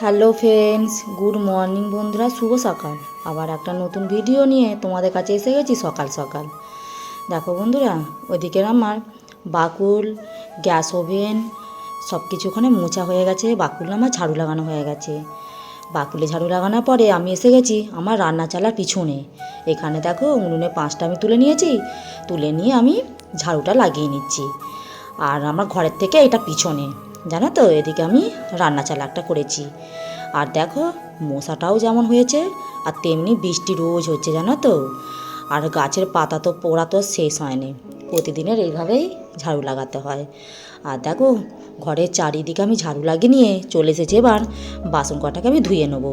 Hello friends, good morning বন্ধুরা, শুভ সকাল। আবার একটা নতুন ভিডিও নিয়ে তোমাদের কাছে এসে গেছি সকাল সকাল। দেখো বন্ধুরা ওইদিকে আমার বাকুল, গ্যাস ওভেন সব কিছু ওখানে মোছা হয়ে গেছে, বাকুল আমার ঝাড়ু লাগানো হয়ে গেছে। বাকুলে ঝাড়ু লাগানোর পরে আমি এসে গেছি, আমার রান্না চালার পিছনে। এখানে দেখো উনুনে পাঁচটা আমি তুলে নিয়েছি, তুলে নিয়ে আমি ঝাড়ুটা লাগিয়ে নিচ্ছি। আর আমার ঘরের থেকে এটা পিছনে। জানো তো, এদিকে আমি রান্না চালা একটা করেছি। আর দেখো, মশাটাও যেমন হয়েছে, আর তেমনি বৃষ্টি রোজ হচ্ছে, জানো তো। আর গাছের পাতা তো পোড়া তো শেষ হয়নি। প্রতিদিনের এইভাবেই ঝাড়ু লাগাতে হয়। আর দেখো, ঘরের চারিদিকে আমি ঝাড়ু লাগিয়ে নিয়ে চলে এসেছি এবার, বাসন কটাকে আমি ধুয়ে নেব।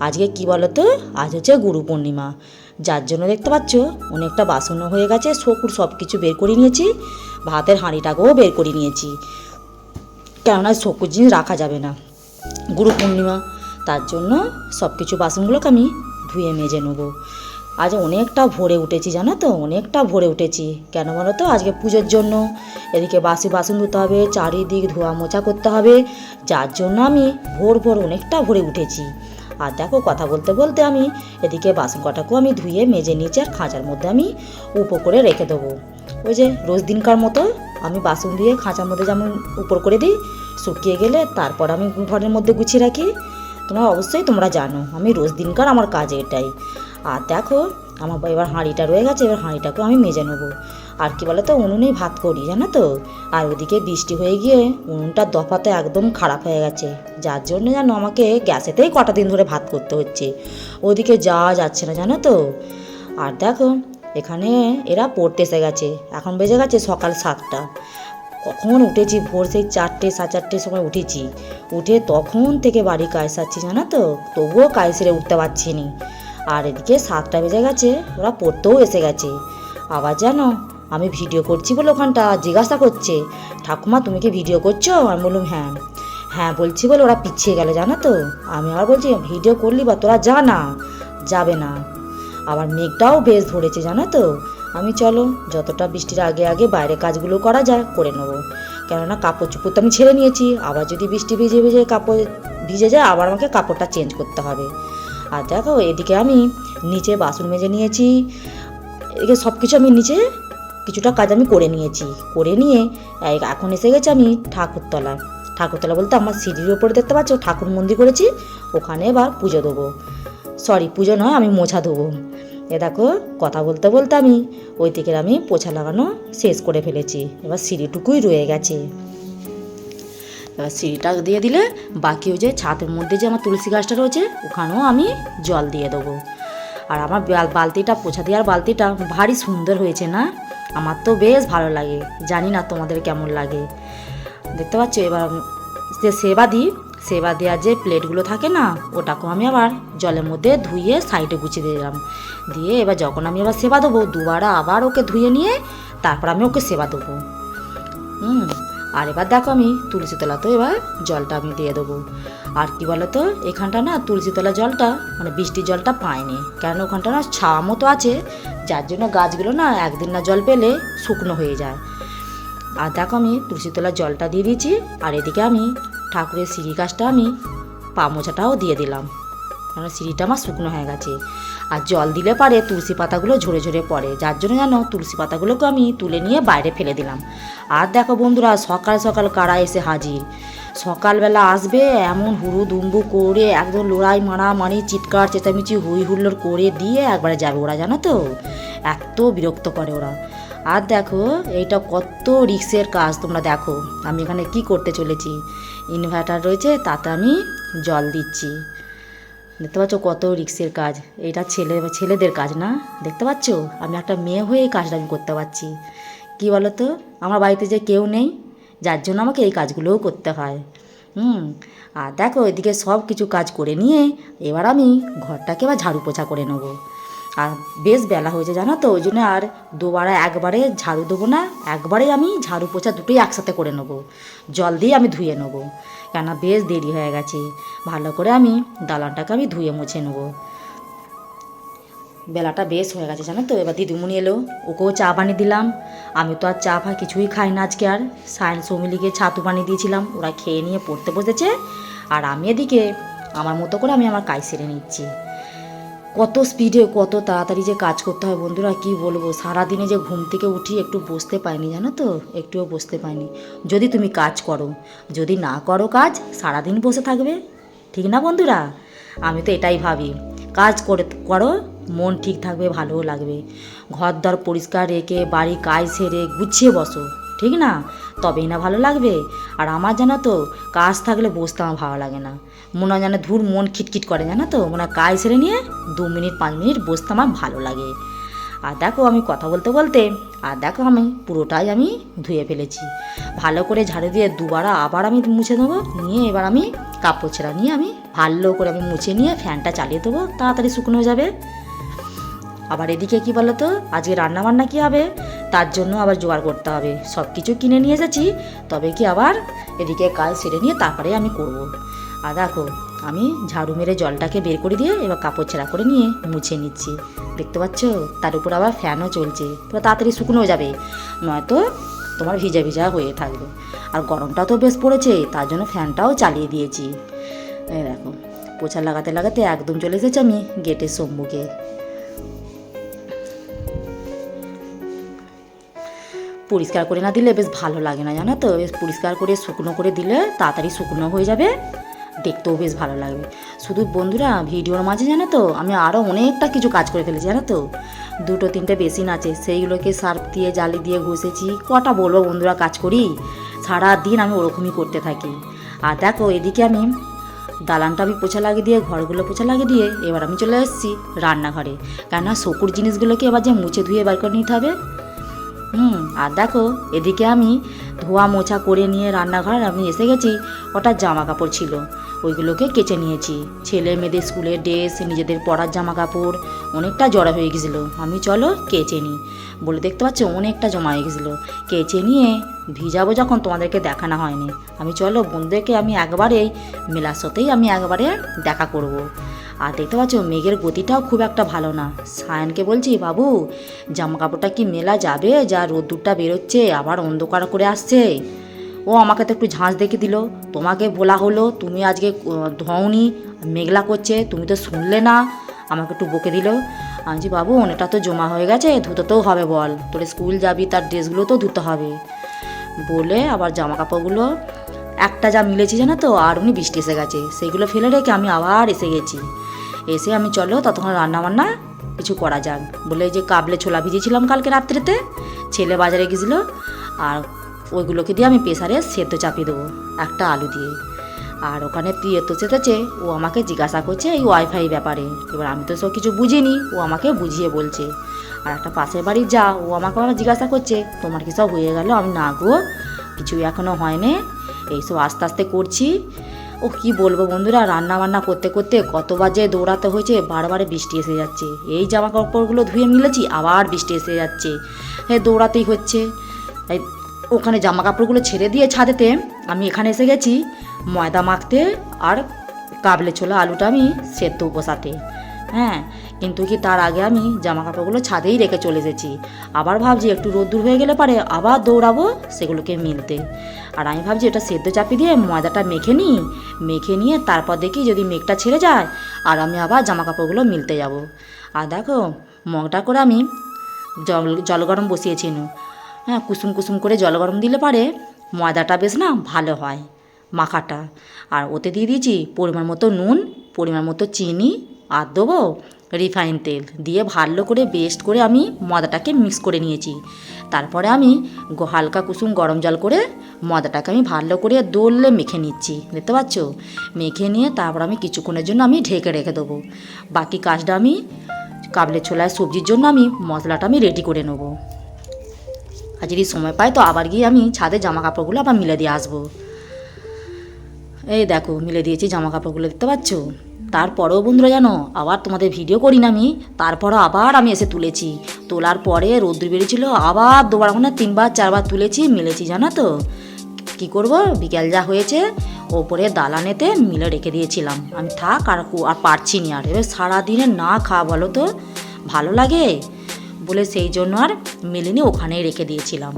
আজকে কি বলো তো আজ হচ্ছে গুরু পূর্ণিমা। যার জন্য দেখতে পাচ্ছ, অনেকটা বাসনও হয়ে গেছে শকুর সব কিছু বের করে নিয়েছি, ভাতের হাঁড়িটাকেও বের করে নিয়েছি। কেননা শকুর জিনিস রাখা যাবে না। গুরু পূর্ণিমা, তার জন্য সব কিছু বাসনগুলোকে আমি ধুয়ে মেজে নেব। আজ অনেকটা ভোরে উঠেছি, জানো তো? অনেকটা ভোরে উঠেছি। কেন বলো তো? আজকে পুজোর জন্য। এদিকে বাসি বাসন ধুতে হবে, চারিদিক ধোয়া মোছা করতে হবে। যার জন্য আমি ভোর ভোর অনেকটা ভোরে উঠেছি। আর দেখো, কথা বলতে বলতে আমি এদিকে বাসন কটাকেও আমি ধুয়ে মেজে নিয়েছি আর খাঁচার মধ্যে আমি উপর করে রেখে দেবো। ওই যে রোজ দিনকার মতো আমি বাসন দিয়ে খাঁচার মধ্যে যেমন উপর করে দিই শুকিয়ে গেলে তারপর আমি ঘরের মধ্যে গুছিয়ে রাখি। তোমরা অবশ্যই তোমরা জানো, আমি রোজ দিনকার আমার কাজ এটাই। আর দেখো, আমার এবার হাঁড়িটা রয়ে গেছে, এবার হাঁড়িটাকে আমি মেজে নেব। আর কি বলো তো উনুনেই ভাত করি, জানো তো? আর ওদিকে বৃষ্টি হয়ে গিয়ে উনুনটার দফাতে একদম খারাপ হয়ে গেছে। যার জন্য জানো আমাকে গ্যাসেতেই কটা দিন ধরে ভাত করতে হচ্ছে। ওদিকে যাওয়া যাচ্ছে না, জানো তো? আর দেখো, এখানে এরা পড়তে এসে গেছে। এখন বেজে গেছে সকাল সাতটা। কখন উঠেছি? ভোর সেই চারটে, সাড়ে চারটের সময় উঠেছি। উঠে তখন থেকে বাড়ি কাজ সারছি, জানো তো? তবুও কাজ সেরে উঠতে পারছি নি। আর এদিকে সাতটা বেজে গেছে, ওরা পড়তেও এসে গেছে। আবার জানো, আমি ভিডিও করছি বলে ওখানটা, জিজ্ঞাসা করছে, ঠাকুমা, তুমি কি ভিডিও করছ? আমি বললাম হ্যাঁ। হ্যাঁ বলছি বলে ওরা পিছিয়ে গেল, জানো তো? আমি আবার বলছি ভিডিও করলি বা তোরা যা না যাবে না। আবার মেঘটাও বেশ ধরেছে, জানো তো? আমি চলো, যতটা বৃষ্টির আগে আগে বাইরে কাজগুলো করা যায় করে নেব। কেননা কাপড় চুপড় তো আমি ছেড়ে নিয়েছি, আবার যদি বৃষ্টি ভিজে ভিজে কাপড় ভিজে যায়, আবার আমাকে কাপড়টা চেঞ্জ করতে হবে। আর দেখো, এদিকে আমি নিচে বাসন মেজে নিয়েছি, এদিকে সব কিছু আমি নিচে কিছুটা কাজ আমি করে নিয়েছি। করে নিয়ে এখন এসে গেছে আমি ঠাকুরতলা। ঠাকুরতলা বলতে আমার সিঁড়ির ওপরে দেখতে পাচ্ছ, ঠাকুর মন্দির করেছি, ওখানে এবার পুজো দেবো। সরি পুজো নয়, আমি মোছা দেবো। এ দেখো, কথা বলতে বলতে আমি ওই দিকের আমি পোছা লাগানো শেষ করে ফেলেছি। এবার সিঁড়িটুকুই রয়ে গেছে। এবার সিঁড়িটা দিয়ে দিলে বাকি ওই যে ছাদের মধ্যে যে আমার তুলসী গাছটা রয়েছে, ওখানেও আমি জল দিয়ে দেবো। আর আমার বালতিটা, পোছা দেওয়ার বালতিটা ভারী সুন্দর হয়েছে না? আমার তো বেশ ভালো লাগে। জানি না তোমাদের কেমন লাগে। দেখতে পাচ্ছ? এবার যে সেবা দিই সেবা দেওয়ার যে প্লেটগুলো থাকে না, ওটাকেও আমি আবার জলের মধ্যে ধুয়ে সাইডে গুছিয়ে দিলাম। দিয়ে এবার যখন আমি আবার সেবা দেবো, দুবার আবার ওকে ধুয়ে নিয়ে তারপর আমি ওকে সেবা দেবো। হুম, আর এবার দেখো আমি তুলসী তলাতেও এবার জলটা আমি দিয়ে দেবো। আর কি বলো তো এখানটা না তুলসী তলা জলটা মানে বৃষ্টির জলটা পায়নি। কেন ওখানটা না ছাওয়া মতো আছে, যার জন্য গাছগুলো না একদিন না জল পেলে শুকনো হয়ে যায়। আর দেখো আমি তুলসী তলার জলটা দিয়ে দিয়েছি, আর এদিকে আমি ঠাকুরের সিঁড়ি গাছটা আমি পা মোছাটাও দিয়ে দিলাম। কারণ সিঁড়িটা আমার শুকনো হয়ে গেছে। আর জল দিলে পারে তুলসী পাতাগুলো ঝরে ঝরে পড়ে। যার জন্য জানো তুলসী পাতাগুলোকে আমি তুলে নিয়ে বাইরে ফেলে দিলাম। আর দেখো বন্ধুরা, সকাল সকাল কারা এসে হাজির? সকালবেলা আসবে, এমন হুড়ু দুম্বু করে, একদম লড়াই মারামারি, চিৎকার, চেঁচামেচি, হুই হুল্লোড় করে দিয়ে একবারে যাবে ওরা, জানো তো? এত বিরক্ত করে ওরা। আর দেখো, এইটা কত রিক্সের কাজ তোমরা দেখো। আমি এখানে কি করতে চলেছি? ইনভার্টার রয়েছে, তাতে আমি জল দিচ্ছি। দেখতে পাচ্ছ কত রিক্সের কাজ। এটা ছেলে, ছেলেদের কাজ না? দেখতে পাচ্ছ? আমি একটা মেয়ে হয়ে এই কাজটা আমি করতে পারছি। কী বলো তো আমার বাড়িতে যে কেউ নেই, যার জন্য আমাকে এই কাজগুলোও করতে হয়। হুম, আর দেখো, এদিকে সব কিছু কাজ করে নিয়ে এবার আমি ঘরটাকে এবার ঝাড়ু পোছা করে নেব। আর বেশ বেলা হয়েছে জানো তো, ওই জন্য আর দুবারে একবারে ঝাড়ু দেবো না একবারে আমি ঝাড়ু পোছা দুটোই একসাথে করে নেব। জল দিয়ে আমি ধুয়ে নেব। কেন বেশ দেরি হয়ে গেছে, ভালো করে আমি দালানটাকে আমি ধুয়ে মুছে নেব। বেলাটা বেশ হয়ে গেছে জানো তো, এবার দিদিমণি এলো, ওকেও চা বানিয়ে দিলাম। আমি তো আর চা ফা কিছুই খাই না আজকে আর। সায়েন্স সমিলিকে ছাতু বানিয়ে দিয়েছিলাম, ওরা খেয়ে নিয়ে পড়তে বসেছে। আর আমি এদিকে, আমার মতো করে আমি আমার কাজ সেরে নিচ্ছি। কত স্পিডে কত তাড়াতাড়ি যে কাজ করতে হয় বন্ধুরা, কি বলব? সারাদিনে যে ঘুম থেকে উঠি একটু বসতে পাইনি, জানো তো? একটুও বসতে পাইনি। যদি তুমি কাজ করো, যদি না করো কাজ, সারাদিন বসে থাকবে, ঠিক না বন্ধুরা? আমি তো এটাই ভাবি। কাজ করে করো, মন ঠিক থাকবে, ভালোও লাগবে। ঘর দর পরিষ্কার রেখে বাড়ি কাজ সেরে গুছিয়ে বসো। ঠিক না? তবেই না ভালো লাগবে। আর আমার জানো তো, কাজ থাকলে বসতে আমার ভালো লাগে না। মনে হয় যেন ধুর মন খিটখিট করে, জানো তো? মনে হয় কাজ সেরে নিয়ে দু মিনিট, পাঁচ মিনিট বসতে আমার ভালো লাগে। আর দেখো আমি কথা বলতে বলতে, আর দেখো আমি পুরোটাই আমি ধুয়ে ফেলেছি। ভালো করে ঝাড়ু দিয়ে দুবার আবার আমি মুছে দেবো, নিয়ে এবার আমি কাপড় ছেঁড়া নিয়ে আমি ভালো করে আমি মুছে নিয়ে ফ্যানটা চালিয়ে দেবো, তাড়াতাড়ি শুকনো হয়ে যাবে। আবার এদিকে কি বলো তো আজকে রান্না বান্না কী হবে? তার জন্য আবার জোগাড় করতে হবে। সব কিছু কিনে নিয়ে এসেছি, তবে কি আবার এদিকে কাজ সেরে নিয়ে তারপরে আমি করব। আর দেখো, আমি ঝাড়ু মেরে জলটাকে বের করে দিয়ে এবার কাপড় ছেঁড়া করে নিয়ে মুছে নিচ্ছি। দেখতে পাচ্ছ? তার উপর আবার ফ্যানও চলছে। পুরো তাড়াতাড়ি শুকনো যাবে, নয়তো তোমার ভিজা ভিজা হয়ে থাকবে। আর গরমটা তো বেশ পড়েছে, তার জন্য ফ্যানটাও চালিয়ে দিয়েছি। দেখো, পোছা লাগাতে লাগাতে একদম চলে এসেছে আমি গেটের সম্মুখে। পরিষ্কার করে না দিলে বেশ ভালো লাগে না, জানো তো? বেশ পরিষ্কার করে, শুকনো করে দিলে তাড়াতাড়ি শুকনো হয়ে যাবে। দেখতেও বেশ ভালো লাগবে। শুধু বন্ধুরা, ভিডিওর মাঝে জানো তো, আমি আরও অনেকটা কিছু কাজ করে ফেলেছি, জানো তো? দুটো তিনটে বেসিন আছে, সেইগুলোকে সার্ফ দিয়ে, জালি দিয়ে ঘষেছি। কটা বলব বন্ধুরা, কাজ করি? সারা দিন আমি ওরকমই করতে থাকি। আর দেখো, এদিকে আমি দালানটা আমি পোছা লাগিয়ে দিয়ে, ঘরগুলো পোছা লাগিয়ে দিয়ে, এবার আমি চলে এসেছি রান্নাঘরে। কেননা, শকুর জিনিসগুলোকে এবার যে মুছে ধুয়ে বার করে নিতে হবে আর দেখো, এদিকে আমি ধোয়া মোছা করে নিয়ে রান্নাঘর আমি এসে গেছি ওটা জামা কাপড় ছিল। ওইগুলোকে কেচে নিয়েছি। ছেলে মেয়েদের স্কুলের ড্রেস, নিজেদের পড়ার জামা কাপড় অনেকটা জড়া হয়ে গেছিল। আমি চলো কেচে নিই। বলে দেখতে পাচ্ছ, অনেকটা জমা হয়ে গেছিল। কেচে নিয়ে ভিজাবো যখন তোমাদেরকে দেখানো হয়নি। আমি চলো বন্ধুদেরকে আমি একবারেই, মেলার সাথেই আমি একবারে দেখা করব। আর দেখতে পাচ্ছ মেঘের গতিটাও খুব একটা ভালো না। সায়নকে বলছি বাবু জামা কাপড়টা কি মেলা যাবে? যা রোদ্দুরটা বেরোচ্ছে আবার অন্ধকার করে আসছে। ও আমাকে তো একটু ঝাঁঝ দেখে দিল। তোমাকে বলা হলো তুমি আজকে ধোনি মেঘলা করছে তুমি তো শুনলে না। আমাকে একটু বকে দিল। আমি বলছি, বাবু অনেকটা তো জমা হয়ে গেছে ধুতে তো হবে বল। তোর স্কুল যাবি তার ড্রেসগুলো তো ধুতে হবে। বলে আবার জামা কাপড়গুলো একটা যা মিলেছি জানো তো আর উনি বৃষ্টি এসে গেছে। সেইগুলো ফেলে রেখে আমি আবার এসে গেছি। এসে আমি চলো ততক্ষণ রান্না বান্না কিছু করা যাক। বলে যে কাবলে ছোলা ভিজেছিলাম কালকে রাত্রিতে, ছেলে বাজারে গেছিল, আর ওইগুলোকে দিয়ে আমি প্রেসারে সেদ্ধ চাপিয়ে দেবো, একটা আলু দিয়ে। আর ওখানে প্রিয় তো চেতেছে ও আমাকে জিজ্ঞাসা করছে এই ওয়াইফাই ব্যাপারে। এবার আমি তো সব কিছু বুঝিনি, ও আমাকে বুঝিয়ে বলছে। আর একটা পাশের বাড়ি যা, ও আমাকে আবার জিজ্ঞাসা করছে, তোমার কি সব হয়ে গেল? আমি, না গো কিছু এখনও হয়নি। এইসব আস্তে আস্তে করছি ও কি বলব বন্ধুরা, রান্না বান্না করতে করতে কতবার বাজে দৌড়াতে হয়েছে, বারবারে বৃষ্টি এসে যাচ্ছে। এই জামা কাপড়গুলো ধুয়ে মিলেছি আবার বৃষ্টি এসে যাচ্ছে। হ্যাঁ দৌড়াতেই হচ্ছে। ওখানে জামা কাপড়গুলো ছেড়ে দিয়ে ছাদেতে আমি এখানে এসে গেছি ময়দা মাখতে আর কাবলে ছোলা আলুটা আমি সেদ্ধ বসাতে হ্যাঁ কিন্তু কি তার আগে আমি জামা কাপড়গুলো ছাদেই রেখে চলে এসেছি? আবার ভাবছি একটু রোদ্দুর হয়ে গেলে পারে আবার দৌড়াবো সেগুলোকে মিলতে। আর আমি ভাবছি এটা সেদ্ধ চাপি দিয়ে ময়দাটা মেখে নিই। মেখে নিয়ে তারপর দেখি যদি মেঘটা ছেড়ে যায়, আর আমি আবার জামা কাপড়গুলো মিলতে যাব। আর দেখো, মগটা করে আমি জল জল গরম বসিয়েছি নু। হ্যাঁ কুসুম কুসুম করে জল গরম দিলে পারে ময়দাটা বেশ না ভালো হয়, মাখাটা। আর ওতে দিয়ে দিয়েছি পরিমাণ মতো নুন, পরিমাণ মতো চিনি, আর দেবো রিফাইন তেল দিয়ে ভালো করে বেস্ট করে আমি ময়দাটাকে মিক্স করে নিয়েছি। তারপরে আমি হালকা কুসুম গরম জল করে ময়দাটাকে আমি ভালো করে দোললে মেখে নিচ্ছি। দেখতে পাচ্ছ? মেখে নিয়ে তারপর আমি কিছুক্ষণের জন্য আমি ঢেকে রেখে দেবো। বাকি কাজটা আমি কাবলে ছোলায় সবজির জন্য আমি মশলাটা আমি রেডি করে নেব। আর যদি সময় পাই তো আবার গিয়ে আমি ছাদে জামা কাপড়গুলো আবার মিলে দিয়ে আসব। এই দেখো, মিলে দিয়েছি জামা কাপড়গুলো দেখতে পাচ্ছ? তারপরেও বন্ধুরা জানো, আবার তোমাদের ভিডিও করি না আমি, তারপরও আবার আমি এসে তুলেছি। তোলার পরে রোদ্দুর বেরিয়েছিল আবার দুবার মানে তিনবার, চারবার তুলেছি, মিলেছি জানো তো। কী করব? বিকেল যা হয়েছে, ওপরে দালানেতে মিলে রেখে দিয়েছিলাম। আমি থাক আর আর পারছি না আর। এবার সারাদিনে না খাওয়া বলো তো, ভালো লাগে? বলে সেই জন্য আর মিলিনি, ওখানেই রেখে দিয়েছিলাম।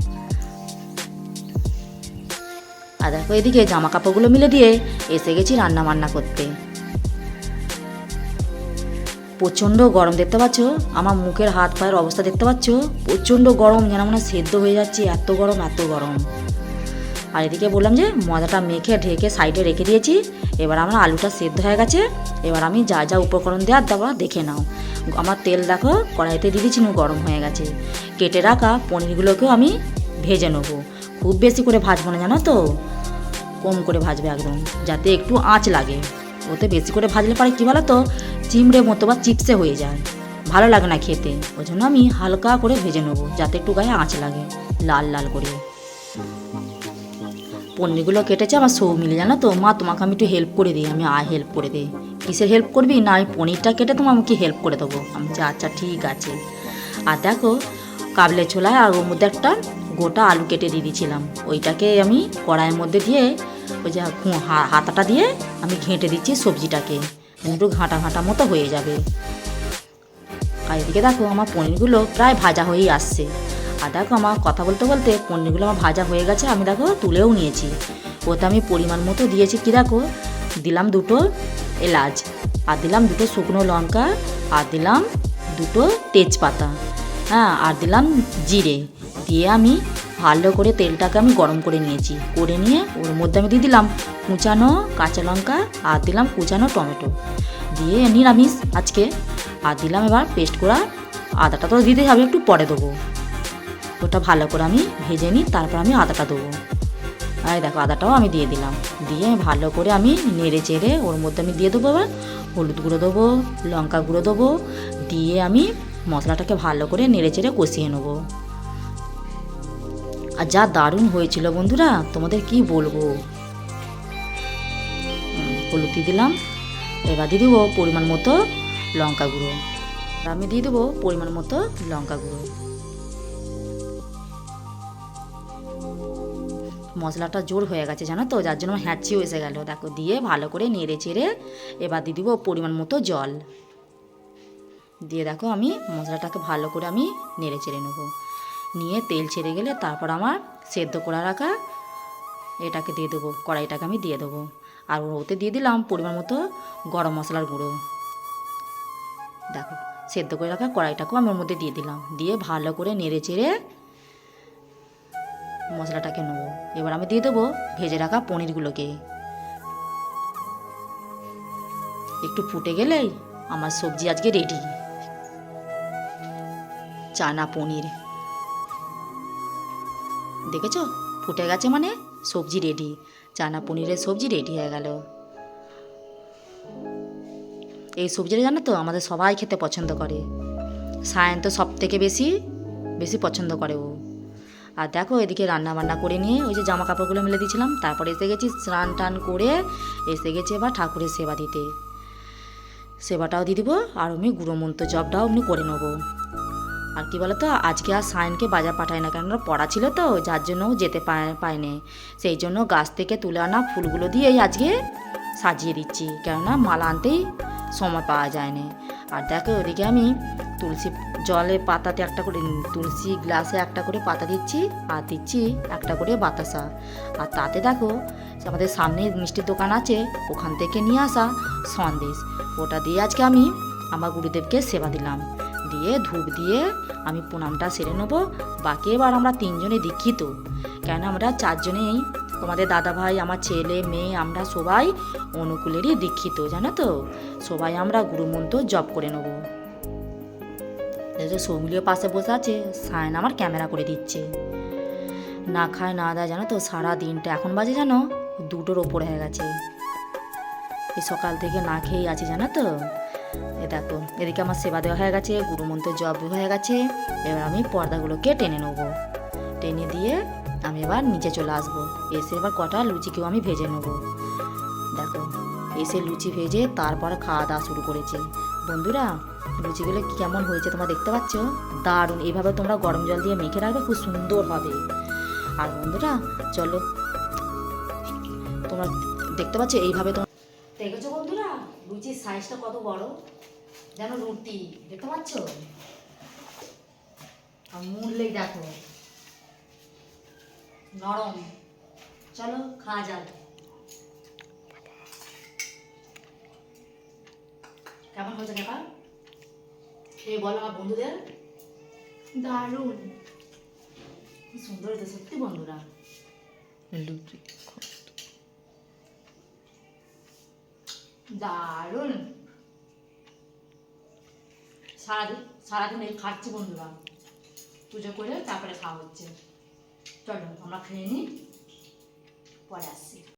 আর দেখো এদিকে জামা কাপড়গুলো মিলে দিয়ে এসে গেছি রান্না বান্না করতে। প্রচণ্ড গরম, দেখতে পাচ্ছ? আমার মুখের হাত পায়ের অবস্থা দেখতে পাচ্ছ? প্রচণ্ড গরম, যেন মনে সেদ্ধ হয়ে যাচ্ছে, এত গরম এত গরম। আর এদিকে বললাম যে, ময়দাটা মেখে, ঢেকে সাইডে রেখে দিয়েছি। এবার আমার আলুটা সেদ্ধ হয়ে গেছে। এবার আমি যা যা উপকরণ দেওয়ার দেওয়া দেখে নাও। আমার তেল দেখো, কড়াইতে দিয়ে দিচ্ছি গরম হয়ে গেছে। কেটে রাখা পনিরগুলোকেও আমি ভেজে নেব। খুব বেশি করে ভাজবো না, জানো তো? কম করে ভাজবে একদম, যাতে একটু আঁচ লাগে। ওতে বেশি করে ভাজলে পারে কী বলো তো চিমড়ে মতো বা চিপসে হয়ে যায়। ভালো লাগে না খেতে। ওই জন্য আমি হালকা করে ভেজে নেব যাতে একটু গায়ে আঁচ লাগে লাল লাল করে। পনিরগুলো কেটেছে আমার সৌ মিলে জানো তো? মা তোমাকে আমি একটু হেল্প করে দিই আমি আয় হেল্প করে দিই। কিসের হেল্প করবি? না আমি পনিরটা কেটে তোমার আমাকে হেল্প করে দেবো। আমি বলছি, আচ্ছা ঠিক আছে। আর দেখো কাবলে ছোলায় আর ওর মধ্যে একটা গোটা আলু কেটে দিয়ে দিয়েছিলাম। ওইটাকে আমি কড়াইয়ের মধ্যে দিয়ে ওই যে হাতাটা দিয়ে আমি ঘেঁটে দিচ্ছি সবজিটাকে। একটু ঘাঁটা ঘাঁটা মতো হয়ে যাবে। আর এদিকে দেখো আমার পনিরগুলো প্রায় ভাজা হয়েই আসছে। আর দেখো আমার কথা বলতে বলতে পনিরগুলো আমার ভাজা হয়ে গেছে, আমি দেখো তুলেও নিয়েছি। ওতে আমি পরিমাণ মতো দিয়েছি কি দেখো? দিলাম দুটো এলাচ, আর দিলাম দুটো শুকনো লঙ্কা, আর দিলাম দুটো তেজপাতা হ্যাঁ আর দিলাম জিরে। দিয়ে আমি ভালো করে তেলটাকে আমি গরম করে নিয়েছি। করে নিয়ে ওর মধ্যে আমি দিয়ে দিলাম কুচানো কাঁচা লঙ্কা আর দিলাম কুচানো টমেটো। দিয়ে নিরামিষ আজকে। আর দিলাম এবার পেস্ট করা আদাটা তো দিতে হবে, একটু পরে দেবো। ওটা ভালো করে আমি ভেজে নিই, তারপর আমি আদাটা দেবো। আর দেখো, আদাটাও আমি দিয়ে দিলাম। দিয়ে ভালো করে আমি নেড়ে চেড়ে ওর মধ্যে আমি দিয়ে দেবো এবার হলুদ গুঁড়ো দেবো, লঙ্কা গুঁড়ো দেবো। দিয়ে আমি মশলাটাকে ভালো করে নেড়ে চেড়ে কষিয়ে নেব। আর যা দারুণ হয়েছিল বন্ধুরা, তোমাদের কি বলব? হলুদ দিলাম, এবার দিয়ে দেবো পরিমাণ মতো লঙ্কা গুঁড়ো। আমি দিয়ে দেবো পরিমাণ মতো লঙ্কা গুঁড়ো। মশলাটা জোর হয়ে গেছে, জানো তো? যার জন্য হ্যাঁচিও এসে গেল। দেখো, দিয়ে ভালো করে নেড়ে চেড়ে এবার দিয়ে দিব পরিমাণ মতো জল। দিয়ে দেখো, আমি মশলাটাকে ভালো করে আমি নেড়ে চেড়ে নেব। নিয়ে তেল ছেড়ে গেলে তারপর আমার সেদ্ধ করে রাখা এটাকে দিয়ে দেবো, কড়াইটাকে আমি দিয়ে দেবো। আর ওতে দিয়ে দিলাম পরিমাণ মতো গরম মশলার গুঁড়ো। দেখো, সেদ্ধ করে রাখা কড়াইটাকেও আমি ওর মধ্যে দিয়ে দিলাম। দিয়ে ভালো করে নেড়ে চেড়ে মশলাটাকে নেব। এবার আমি দিয়ে দেবো ভেজে রাখা পনিরগুলোকে। একটু ফুটে গেলেই আমার সবজি আজকে রেডি চানা পনির। দেখেছ? ফুটে গেছে মানে? সবজি রেডি চানা পনিরের সবজি রেডি হয়ে গেল। এই সবজিটা জানো তো, আমাদের সবাই খেতে পছন্দ করে। সায়ন তো সব থেকে বেশি বেশি পছন্দ করে ও। আর দেখো, এদিকে রান্না বান্না করে নিয়ে ওই যে জামা কাপড়গুলো মেলে দিয়েছিলাম, তারপরে এসে গেছি স্নান টান করে এসে গেছি এবার ঠাকুরের সেবা দিতে। সেবাটাও দিয়ে দিব, আর আমি গুঁড়ো মন্ত্র জবটাও আমি করে নেব। আর কি বলতো, আজকে আর সায়নকে বাজার পাঠায় না কেন পড়া ছিল তো, যার জন্য যেতে পায়, পায়নি। সেই জন্য গাছ থেকে তুলে আনা ফুলগুলো দিয়েই আজকে সাজিয়ে দিচ্ছি, কেননা মালা আনতেই সময় পাওয়া যায়নি। আর দেখো, ওদিকে আমি তুলসী জলে পাতাতে একটা করে, তুলসী গ্লাসে একটা করে পাতা দিচ্ছি, আর দিচ্ছি একটা করে বাতাসা। আর তাতে দেখো আমাদের সামনে মিষ্টির দোকান আছে, ওখান থেকে নিয়ে আসা সন্দেশ। ওটা দিয়ে আজকে আমি আমার গুরুদেবকে সেবা দিলাম। দিয়ে, ধূপ দিয়ে আমি প্রণামটা সেরে নেব। বাকি এবার আমরা তিনজনে দীক্ষিত। কেন আমরা চারজনেই? তোমাদের দাদা ভাই আমার ছেলে, মেয়ে, আমরা সবাই অনুকূলেরই দীক্ষিত, জানো তো? সবাই আমরা গুরুমন্ত্র জপ করে নেব। সৌমিলিও পাশে বসে আছে, সায়ন আমার ক্যামেরা করে দিচ্ছে। না খায়, না দেয়, জানো তো? সারা দিনটা, এখন বাজে জানো? দুটোর ওপর হয়ে গেছে। এই সকাল থেকে না খেয়েই আছে, জানো তো? এ দেখো এদিকে আমার সেবা দেওয়া হয়ে গেছে, গুরুমন্ত্র জব হয়ে গেছে। এবার আমি পর্দাগুলোকে টেনে নেব। টেনে দিয়ে আমি এবার নিচে চলে আসব। এসে এবার কটা লুচিকেও আমি ভেজে নেব। দেখো, এসে লুচি ভেজে তারপর খাওয়া দাওয়া শুরু করেছি। বন্ধুরা, লুচিগুলো কি কেমন হয়েছে তোমরা দেখতে পাচ্ছ? দারুণ! এইভাবে তোমরা গরম জল দিয়ে মেখে রাখবে, খুব সুন্দর হবে। আর বন্ধুরা, চলো। তোমরা দেখতে পাচ্ছ, এইভাবে তোমরা দেখেছ বন্ধুরা? লুচির সাইজটা কত বড়? যেন রুটি দেখতে পাচ্ছ? আর মূল্যেই দেখো। নরম। চলো খাওয়া যাক। কেমন হয়েছে দেখা খেয়ে বলো আমার বন্ধুদের। দারুণ। কি সুন্দর হয়েছে সত্যি বন্ধুরা। দারুণ। সারাদিন সারাদিন এই খাচ্ছি বন্ধুরা। পুজো করে তারপরে খাওয়া হচ্ছে। চলো, আমরা খেয়ে নিই, পরে আসছি।